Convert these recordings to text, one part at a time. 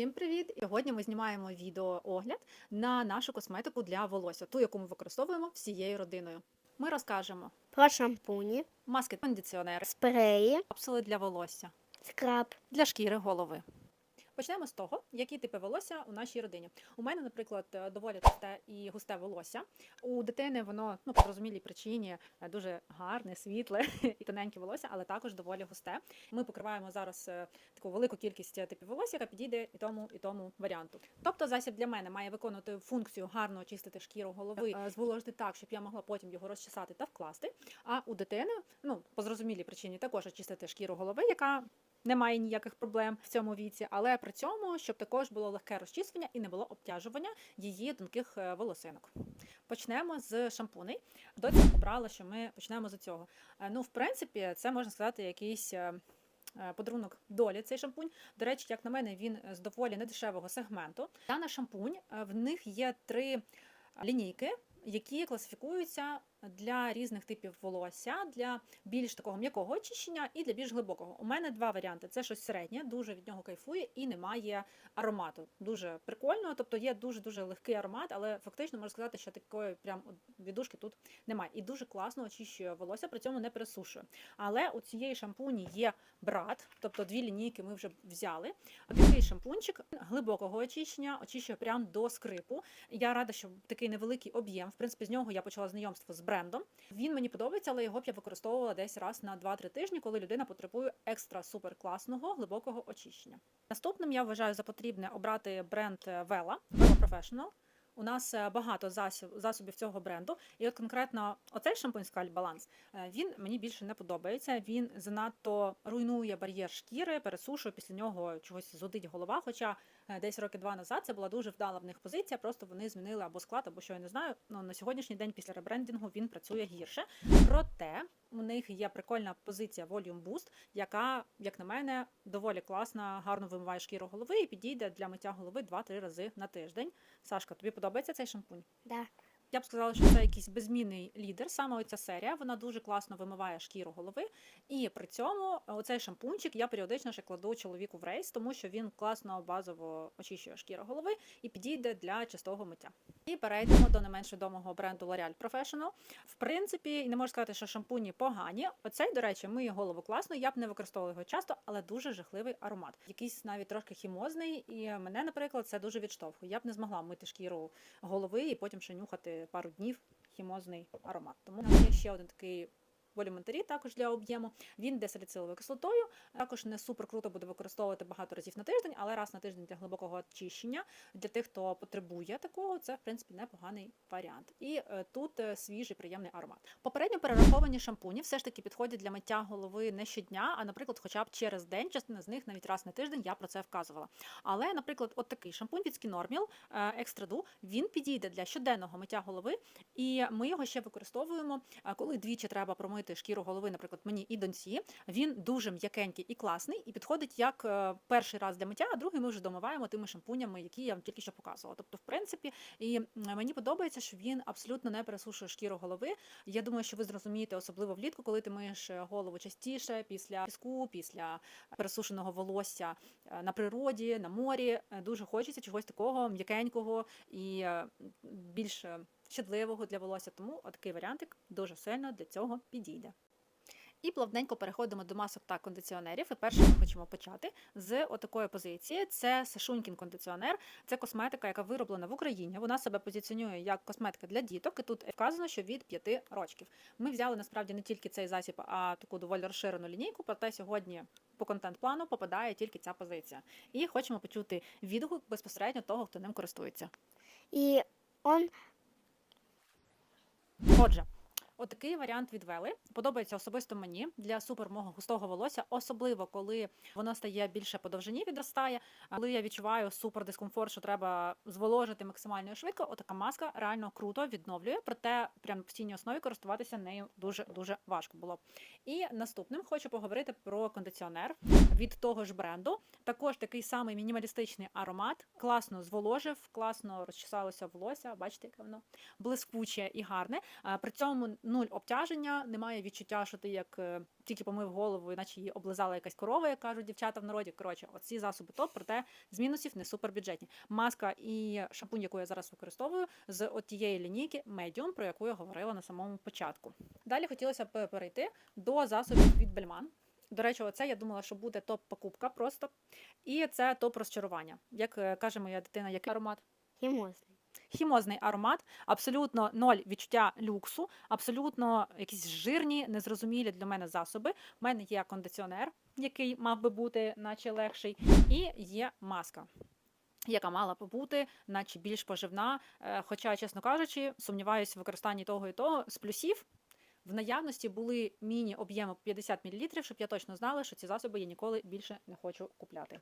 Усім привіт! Сьогодні ми знімаємо відеоогляд на нашу косметику для волосся, ту, яку ми використовуємо всією родиною. Ми розкажемо про шампуні, маски, кондиціонери, спреї, капсули для волосся, скраб, для шкіри голови. Почнемо з того, які типи волосся у нашій родині. У мене, наприклад, е, доволі товсте і густе волосся. У дитини воно ну по зрозумілій причині е, дуже гарне, світле і тоненьке волосся, але також доволі густе. Ми покриваємо зараз е, таку велику кількість типів волосся, яка підійде і тому і тому варіанту. Тобто, засіб для мене має виконувати функцію гарно очистити шкіру голови, зволожити так, щоб я могла потім його розчесати та вкласти. А у дитини, ну по зрозумілій причині, також очистити шкіру голови, яка немає ніяких проблем в цьому віці, але при цьому, щоб також було легке розчісування і не було обтяжування її тонких е, волосинок. Почнемо з шампуней. Доця обрала, що ми почнемо з цього. Е, Ну, в принципі, це можна сказати, якийсь. е, Подарунок долі цей шампунь. До речі, як на мене, він з доволі недешевого сегменту. Дана шампунь в них є три лінійки, які класифікуються для різних типів волосся, для більш такого м'якого очищення і для більш глибокого. У мене два варіанти: це щось середнє, дуже від нього кайфує і немає аромату. Дуже прикольно. Тобто є дуже дуже легкий аромат, але фактично можна сказати, що такої прям от віддушки тут немає. І дуже класно очищує волосся, при цьому не пересушує. Але у цієї шампуні є брат, тобто дві лінійки ми вже взяли. Такий шампунчик глибокого очищення, очищує прям до скрипу. Я рада, що такий невеликий об'єм. В принципі, з нього я почала знайомство з брендом. Він мені подобається, але його б я використовувала десь раз на 2-3 тижні, коли людина потребує екстра супер класного глибокого очищення. Наступним я вважаю за потрібне обрати бренд е, Vela, Vela Professional. У нас е, багато засобів цього бренду, і от конкретно оцей шампунь Balance, е, він мені більше не подобається. Він занадто руйнує бар'єр шкіри, пересушує після нього чогось зудить голова. Хоча десь роки два назад це була дуже вдала в них позиція. Просто вони змінили або склад, або що я не знаю. Ну на сьогоднішній день після ребрендингу він працює гірше. Проте у них є прикольна позиція Volume Boost, яка, як на мене, доволі класна, гарно вимиває шкіру голови і підійде для миття голови 2-3 рази на тиждень. Сашка, тобі подобається цей шампунь? Да. Я б сказала, що це якийсь безмінний лідер. Саме оця серія вона дуже класно вимиває шкіру голови. І при цьому оцей шампунчик я періодично ще кладу чоловіку в рейс, тому що він класно базово очищує шкіру голови і підійде для частого миття. І перейдемо до не менш відомого бренду L'Oreal Professional. В принципі, не можу сказати, що шампуні погані. Оцей, до речі, миє голову класно. Я б не використовувала його часто, але дуже жахливий аромат. Якийсь навіть трошки хімозний. І мене, наприклад, це дуже відштовхує. Я б не змогла мити шкіру голови і потім ще нюхати пару днів хімозний аромат. Тому у нас є ще один такий волюментарій також для об'єму. Він йде саліциловою кислотою. Також не супер круто буде використовувати багато разів на тиждень, але раз на тиждень для глибокого очищення. Для тих, хто потребує такого, це в принципі непоганий варіант. І е, тут е, свіжий приємний аромат. Попередньо перераховані шампуні все ж таки підходять для миття голови не щодня, а, наприклад, хоча б через день, частина з них навіть раз на тиждень я про це вказувала. Але, наприклад, от такий шампунь від Skinormil екстраду він підійде для щоденного миття голови, і ми його ще використовуємо, е, коли двічі треба промити шкіру голови, наприклад, мені і доньці. Він дуже м'якенький і класний, і підходить як е, перший раз для миття, а другий ми вже домиваємо тими шампунями, які я вам тільки що показувала. Тобто, в принципі, і мені подобається, що він абсолютно не пересушує шкіру голови. Я думаю, що ви зрозумієте, особливо влітку, коли ти миєш е, голову частіше після піску, після пересушеного волосся е, на природі, на морі. Дуже хочеться чогось такого м'якенького і більш щадливого для волосся. Тому такий варіантик дуже сильно для цього підійде. І плавненько переходимо до масок та кондиціонерів. І перше ми хочемо почати з отакої позиції. Це Сашунькін кондиціонер. Це косметика, яка вироблена в Україні. Вона себе позиціонує як косметика для діток. І тут вказано, що від 5 років. Ми взяли насправді не тільки цей засіб, а таку доволі розширену лінійку. Проте сьогодні по контент-плану попадає тільки ця позиція. І хочемо почути відгук безпосередньо того, хто ним користується. И он Отже, отакий варіант від Вели подобається особисто мені для супер мого густого волосся, особливо коли воно стає більше по довжині, відростає. Коли я відчуваю супер дискомфорт, що треба зволожити максимально швидко, отака маска реально круто відновлює. Проте прям на постійній основі користуватися нею дуже дуже важко було. І наступним хочу поговорити про кондиціонер від того ж бренду. Також такий самий мінімалістичний аромат, класно зволожив, класно розчесалося волосся. Бачите, яке воно блискуче і гарне. При цьому нуль обтяження, немає відчуття, що ти як е, тільки помив голову, іначе її облизала якась корова, як кажуть дівчата в народі. Коротше, оці засоби топ, проте з мінусів не супер бюджетні. Маска і шампунь, яку я зараз використовую, з от лінійки Medium, про яку я говорила на самому початку. Далі хотілося б перейти до засобів від Бельман. До речі, оце я думала, що буде топ-покупка просто. І це топ розчарування. Як е, каже моя дитина, який аромат? Химозный. Хімозний аромат, абсолютно ноль відчуття люксу, абсолютно якісь жирні, незрозумілі для мене засоби. У мене є кондиціонер, який мав би бути, наче легший, і є маска. Яка мала б бути, наче більш поживна. Е, Хоча, чесно кажучи, сумніваюся в використанні того і того з плюсів. В наявності були міні-об'єми по 50 мл, щоб я точно знала, що ці засоби я ніколи більше не хочу купляти.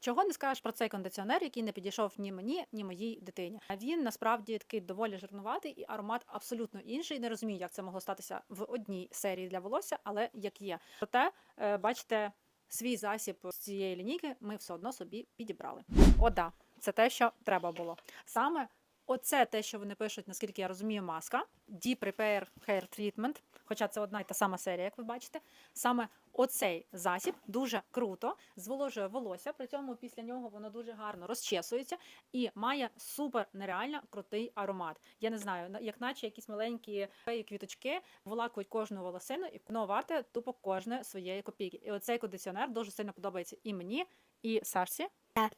Чого не скажеш про цей кондиціонер, який не підійшов ні мені, ні моїй дитині. Він насправді такий доволі жирнуватий і аромат абсолютно інший. Не розумію, як це могло статися в одній серії для волосся, але як є. Проте, е, бачите, свій засіб з цієї лінійки ми все одно собі підібрали. О, да, це те, що треба було. Саме оце те, що вони пишуть, наскільки я розумію, маска Deep Repair Hair Treatment, хоча це одна й та сама серія, як ви бачите. Саме оцей засіб дуже круто зволожує волосся, при цьому після нього воно дуже гарно розчесується і має супер нереально крутий аромат. Я не знаю, як наче якісь маленькі квіточки волакують кожну волосину, і воно варте тупо кожне своєї копійки. І оцей кондиціонер дуже сильно подобається і мені, і Сашці. Так.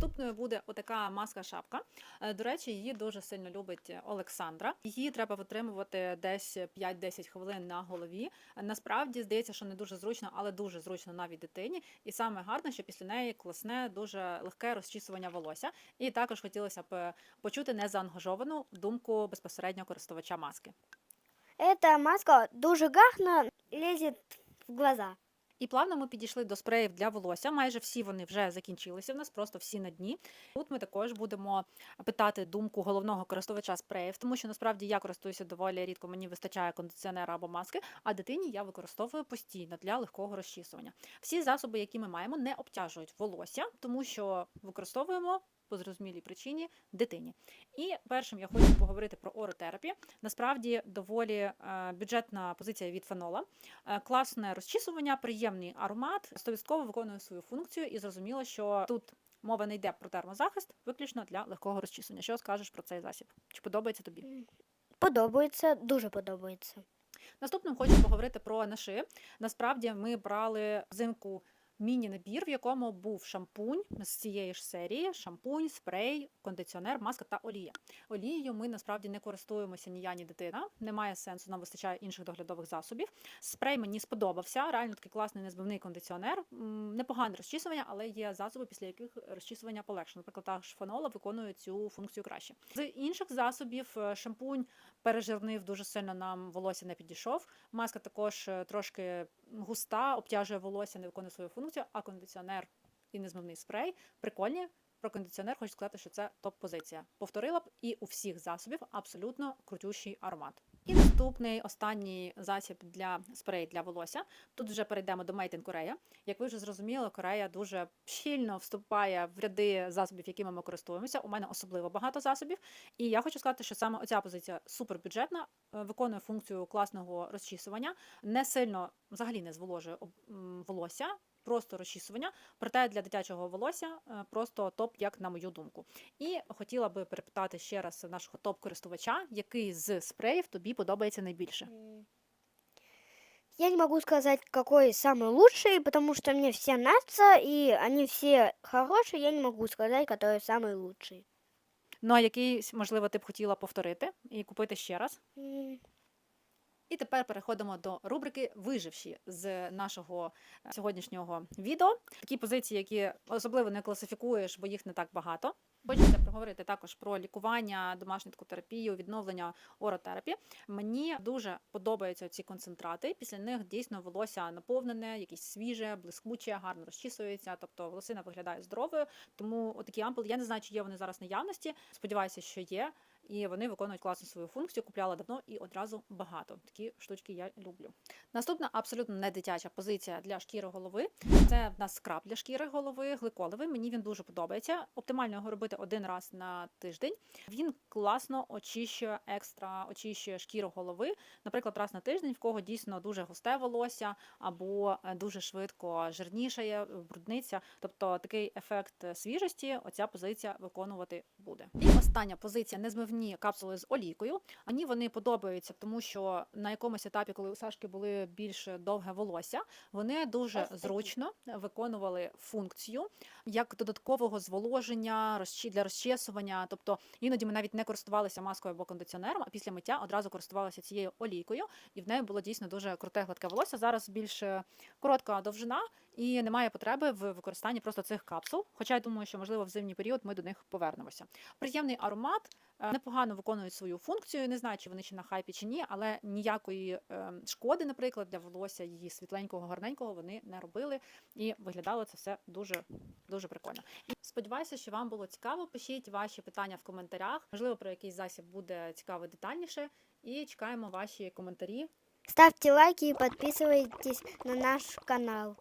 Наступною буде отака маска-шапка. Е, До речі, її дуже сильно любить Олександра. Її треба витримувати десь 5-10 хвилин на голові. Е, Насправді здається, що не дуже зручно, але дуже зручно навіть дитині. І саме гарне, що після неї класне, дуже легке розчісування волосся. І також хотілося б е, почути незаангажовану думку безпосередньо користувача маски. Эта маска дуже гарно лезет в глаза. І плавно ми підійшли до спреїв для волосся. Майже всі вони вже закінчилися. В нас просто всі на дні. Тут ми також будемо питати думку головного користувача спреїв, тому що насправді я користуюся доволі рідко. Мені вистачає кондиціонера або маски, а дитині я використовую постійно для легкого розчісування. Всі засоби, які ми маємо, не обтяжують волосся, тому що використовуємо. По зрозумілій причині дитині. І першим я хочу поговорити про оротерапі. Насправді доволі е, бюджетна позиція від фенола. Е, Класне розчісування, приємний аромат, 100% виконує свою функцію, і зрозуміло, що тут мова не йде про термозахист, виключно для легкого розчісування. Що скажеш про цей засіб? Чи подобається тобі? Подобається, дуже подобається. Наступним хочу поговорити про наши. Насправді ми брали взимку міні-набір, в якому був шампунь з цієї ж серії: шампунь, спрей, кондиціонер, маска та олія. Олією ми насправді не користуємося ні я, ні дитина. Немає сенсу, нам вистачає інших доглядових засобів. Спрей мені сподобався. Реально такий класний незбивний кондиціонер. Непогане розчісування, але є засоби, після яких розчісування полегше. Наприклад, та ж фенола виконує цю функцію краще. З інших засобів е, шампунь пережирнив дуже сильно нам волосся не підійшов. Маска також е, трошки густа, обтяжує волосся, не виконує свою функцію, а кондиціонер і незмивний спрей прикольні. Про кондиціонер хочу сказати, що це топ-позиція. Повторила б і у всіх засобів абсолютно крутющий аромат. І наступний останній засіб для спрей для волосся. Тут вже перейдемо до Made in Korea. Як ви вже зрозуміли, Корея дуже щільно вступає в ряди засобів, якими ми користуємося. У мене особливо багато засобів. І я хочу сказати, що саме оця позиція супербюджетна, е, виконує функцію класного розчісування, не сильно взагалі не зволожує волосся Просто розчісування, проте для дитячого волосся е, просто топ, як на мою думку. І хотіла би перепитати ще раз нашого топ-користувача, який з спреїв тобі подобається найбільше. М. Я не могу сказать, какой самый лучший, потому что мне все нравятся, и они все хорошие. Я не могу сказать, который самый лучший. Ну а який, можливо, ти б хотіла повторити і купити ще раз? І тепер переходимо до рубрики Виживші з нашого е, сьогоднішнього відео. Такі позиції, які особливо не класифікуєш, бо їх не так багато. Хочеться проговорити також про лікування, домашню таку терапію, відновлення оротерапії. Мені дуже подобаються ці концентрати. Після них дійсно волосся наповнене, якесь свіже, блискуче, гарно розчісується. Тобто волосина виглядає здоровою. Тому отакі ампули, я не знаю, чи є вони зараз наявності. Сподіваюся, що є. І вони виконують класну свою функцію. Купляла давно і одразу багато. Такі штучки я люблю. Наступна абсолютно не дитяча позиція для шкіри голови. Це в нас скраб для шкіри голови, гликолевий. Мені він дуже подобається. Оптимально його робити один раз на тиждень. Він класно очищує екстра, очищує шкіру голови. Наприклад, раз на тиждень, в кого дійсно дуже густе волосся або е, дуже швидко жирнішає, брудниця. Тобто такий ефект е, свіжості оця позиція виконувати буде. І остання позиція незмивні капсули з олійкою. Мені вони подобаються, тому що на якомусь етапі, коли у Сашки були більш довге волосся, вони дуже зручно виконували функцію як додаткового зволоження, для розчесування. Тобто іноді ми навіть не користувалися маскою або кондиціонером, а після миття одразу користувалися цією олійкою, і в неї було дійсно дуже круте гладке волосся. Зараз більш е, коротка довжина і немає потреби в використанні просто цих капсул. Хоча я думаю, що можливо в зимній період ми до них повернемося. Приємний аромат. Е, Непогано виконують свою функцію. Не знаю, чи вони ще на хайпі чи ні, але ніякої е, шкоди, наприклад, для волосся її світленького, гарненького вони не робили, і виглядало це все дуже дуже прикольно. І сподіваюся, що вам було цікаво. Пишіть ваші питання в коментарях. Можливо, про якийсь засіб буде цікаво детальніше. І чекаємо ваші коментарі. Ставьте лайки и подписывайтесь на наш канал.